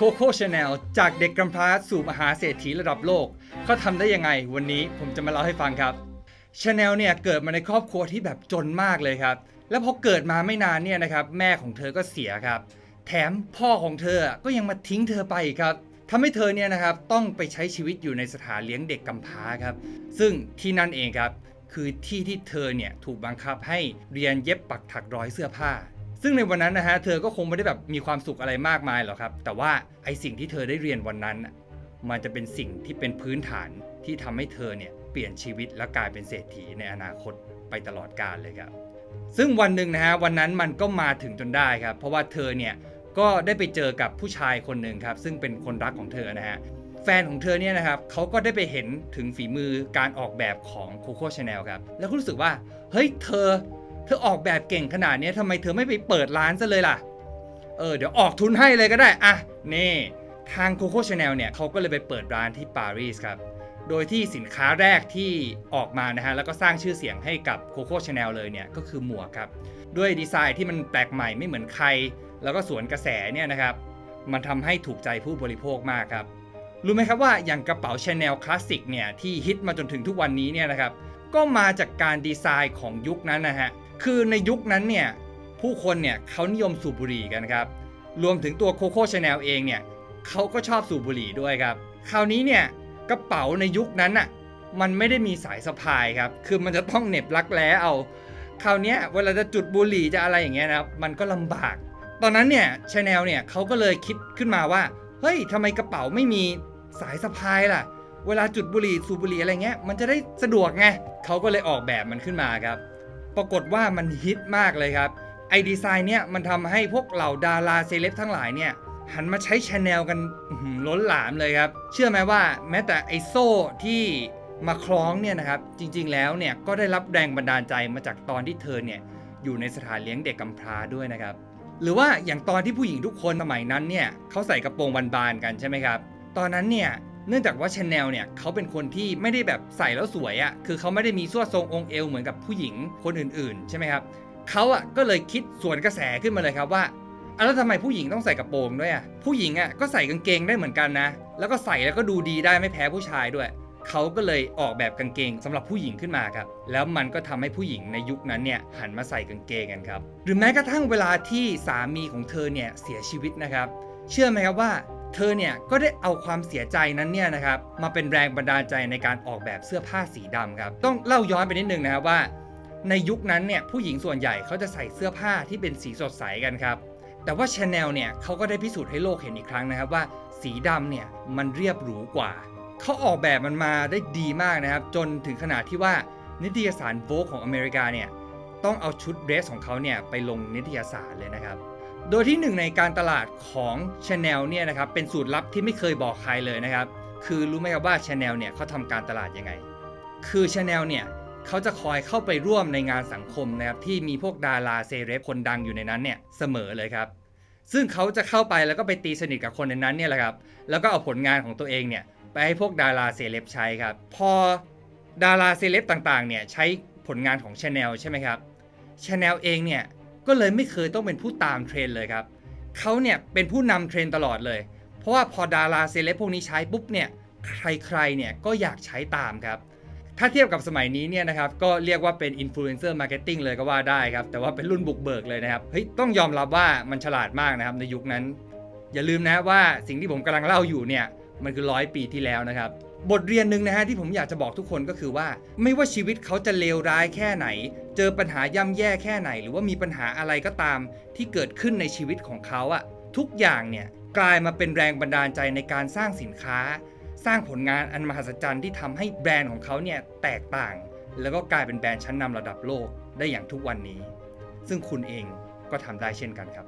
โคโค่ชาแนลจากเด็กกำพร้าสู่มหาเศรษฐีระดับโลกเขาทำได้ยังไง วันนี้ผมจะมาเล่าให้ฟังครับชาแนลเนี่ยเกิดมาในครอบครัวที่แบบจนมากเลยครับ แล้วพอเกิดมาไม่นานเนี่ยนะครับแม่ของเธอก็เสียครับ แถมพ่อของเธอก็ยังมาทิ้งเธอไปครับทำให้เธอเนี่ยนะครับต้องไปใช้ชีวิตอยู่ในสถานเลี้ยงเด็กกำพร้าครับ ซึ่งที่นั่นเองครับคือที่ที่เธอเนี่ยถูกบังคับให้เรียนเย็บปักถักร้อยเสื้อผ้า ซึ่งในวันนั้นนะฮะเธอก็คงไม่ได้แบบมีความสุขอะไรมากมายหรอกครับ แต่ว่าไอสิ่งที่เธอได้เรียนวันนั้น มันจะเป็นสิ่งที่เป็นพื้นฐานที่ทำให้เธอเนี่ยเปลี่ยนชีวิตและกลายเป็นเศรษฐีในอนาคตไปตลอดกาลเลยครับ ซึ่งวันหนึ่งนะฮะวันนั้นมันก็มาถึงจนได้ครับ เพราะว่าเธอเนี่ยก็ได้ไปเจอกับผู้ชายคนหนึ่งครับ ซึ่งเป็นคนรักของเธอนะฮะแฟนของเธอเนี่ยนะครับเขาก็ได้ไปเห็นถึงฝีมือการออกแบบของโคโค่ชาแนลครับ แล้วก็รู้สึกว่า เฮ้ย เธอ เธอออกแบบเก่งขนาดนี้ทำไมเธอไม่ไปเปิดร้านซะเลยล่ะ เออ เดี๋ยวออกทุนให้เลยก็ได้ อะ นี่ ทางโคโค่ชาแนลเนี่ยเขาก็เลยไปเปิดร้านที่ปารีสครับ โดยที่สินค้าแรกที่ออกมานะฮะ แล้วก็สร้างชื่อเสียงให้กับโคโค่ชาแนลเลยเนี่ย ก็คือหมวกครับ ด้วยดีไซน์ที่มันแปลกใหม่ไม่เหมือนใคร แล้วก็สวนกระแสเนี่ยนะครับ มันทำให้ถูกใจผู้บริโภคมากครับ รู้ไหมครับว่าอย่างกระเป๋าชาแนลคลาสสิกเนี่ยที่ฮิตมาจนถึงทุกวันนี้เนี่ยนะครับ ก็มาจากการดีไซน์ของยุคนั้นนะฮะ คือในยุคนั้นเนี่ยผู้คนเนี่ยเขานิยมสูบบุหรี่กันครับ รวมถึงตัวโคโค่ชาแนลเองเนี่ยเขาก็ชอบสูบบุหรี่ด้วยครับ คราวนี้เนี่ยกระเป๋าในยุคนั้นอะมันไม่ได้มีสายสะพายครับ คือมันจะต้องเหน็บรักแร้เอา คราวนี้เวลาจะจุดบุหรี่จะอะไรอย่างเงี้ยนะครับมันก็ลำบาก ตอนนั้นเนี่ยชาแนลเนี่ยเขาก็เลยคิดขึ้นมาว่า เฮ้ยทำไมกระเป๋าไม่มีสายสะพายล่ะ เวลาจุดบุหรี่สูบบุหรี่อะไรเงี้ยมันจะได้สะดวกไงเขาก็เลยออกแบบมันขึ้นมาครับ ปรากฏว่ามันฮิตมากเลยครับไอดีไซน์เนี่ยมันทำให้พวกเหล่าดาราเซเลบทั้งหลายเนี่ยหันมาใช้ชาแนลกันล้นหลามเลยครับ เชื่อไหมว่าแม้แต่ไอโซ่ที่มาคล้องเนี่ยนะครับจริงๆแล้วเนี่ยก็ได้รับแรงบันดาลใจมาจากตอนที่เธอเนี่ยอยู่ในสถานเลี้ยงเด็กกำพร้าด้วยนะครับ หรือว่าอย่างตอนที่ผู้หญิงทุกคนสมัยนั้นเนี่ยเขาใส่กระโปรงบานๆกันใช่ไหมครับ ตอนนั้นเนี่ย เนื่องจากว่าชาแนลเนี่ยเขาเป็นคนที่ไม่ได้แบบใส่แล้วสวยอะ่ะคือเขาไม่ได้มีส่วดทรงองค์เอวเหมือนกับผู้หญิงคนอื่นๆ ใช่ไหมครับเขาอะก็เลยคิดสวนกระแสขึ้นมาเลยครับว่าแล้วทำไมผู้หญิงต้องใส่กระโปรงด้วยอะผู้หญิงอะก็ใส่กางเกงได้เหมือนกันนะ แล้วก็ใส่แล้วก็ดูดีได้ไม่แพ้ผู้ชายด้วยเขาก็เลยออกแบบกางเกงสำหรับผู้หญิงขึ้นมาครับ แล้วมันก็ทำให้ผู้หญิงในยุคนั้นเนี่ยหันมาใส่กางเกงกันครับ หรือแม้กระทั่งเวลาที่สามีของเธอเนี่ยเสียชีวิตนะครับ เชื่อไหมครับว่า เธอเนี่ยก็ได้เอาความเสียใจนั้นเนี่ยนะครับมาเป็นแรงบันดาลใจในการออกแบบเสื้อผ้าสีดำครับต้องเล่าย้อนไปนิดนึงนะครับว่า ในยุคนั้นเนี่ยผู้หญิงส่วนใหญ่เขาจะใส่เสื้อผ้าที่เป็นสีสดใสกันครับแต่ว่าชาแนลเนี่ยเขาก็ได้พิสูจน์ให้โลกเห็นอีกครั้งนะครับว่าสีดำเนี่ยมันเรียบหรูกว่าเขาออกแบบมันมาได้ดีมากนะครับ จนถึงขนาดที่ว่านิตยสารโวของอเมริกาเนี่ยต้องเอาชุดเดรสของเขาเนี่ยไปลงนิตยสารเลยนะครับ โดยที่หนึ่งในการตลาดของ Chanel เนี่ยนะครับเป็นสูตรลับที่ไม่เคยบอกใครเลยนะครับ คือรู้ไหมครับว่า Chanel เนี่ยเขาทำการตลาดยังไง คือ Chanel เนี่ยเขาจะคอยเข้าไปร่วมในงานสังคมนะครับที่มีพวกดาราเซเลบคนดังอยู่ในนั้นเนี่ยเสมอเลยครับซึ่งเขาจะเข้าไปแล้วก็ไปตีสนิทกับคนในนั้นเนี่ยแหละครับ แล้วก็เอาผลงานของตัวเองเนี่ยไปให้พวกดาราเซเลบใช้ครับ พอดาราเซเลบต่างๆเนี่ยใช้ผลงานของ Chanel ใช่ไหมครับ Chanel เองเนี่ย ก็เลยไม่เคยต้องเป็นผู้ตามเทรนเลยครับเขาเนี่ยเป็นผู้นำเทรนตลอดเลย เพราะว่าพอดาราเซเลบพวกนี้ใช้ปุ๊บเนี่ยใครๆเนี่ยก็อยากใช้ตามครับถ้าเทียบกับสมัยนี้เนี่ยนะครับก็เรียกว่าเป็นอินฟลูเอนเซอร์มาร์เก็ตติ้งเลยก็ว่าได้ครับ แต่ว่าเป็นรุ่นบุกเบิกเลยนะครับเฮ้ยต้องยอมรับว่ามันฉลาดมากนะครับในยุคนั้น อย่าลืมนะว่าสิ่งที่ผมกำลังเล่าอยู่เนี่ยมันคือร้อยปีที่แล้วนะครับ บทเรียนหนึ่งนะฮะที่ผมอยากจะบอกทุกคนก็คือว่า ไม่ว่าชีวิตเขาจะเลวร้ายแค่ไหน เจอปัญหาย่ำแย่แค่ไหน หรือว่ามีปัญหาอะไรก็ตาม ที่เกิดขึ้นในชีวิตของเขาอะทุกอย่างเนี่ยกลายมาเป็นแรงบันดาลใจในการสร้างสินค้า สร้างผลงานอันมหัศจรรย์ที่ทำให้แบรนด์ของเขาเนี่ยแตกต่าง แล้วก็กลายเป็นแบรนด์ชั้นนำระดับโลกได้อย่างทุกวันนี้ ซึ่งคุณเองก็ทำได้เช่นกันครับ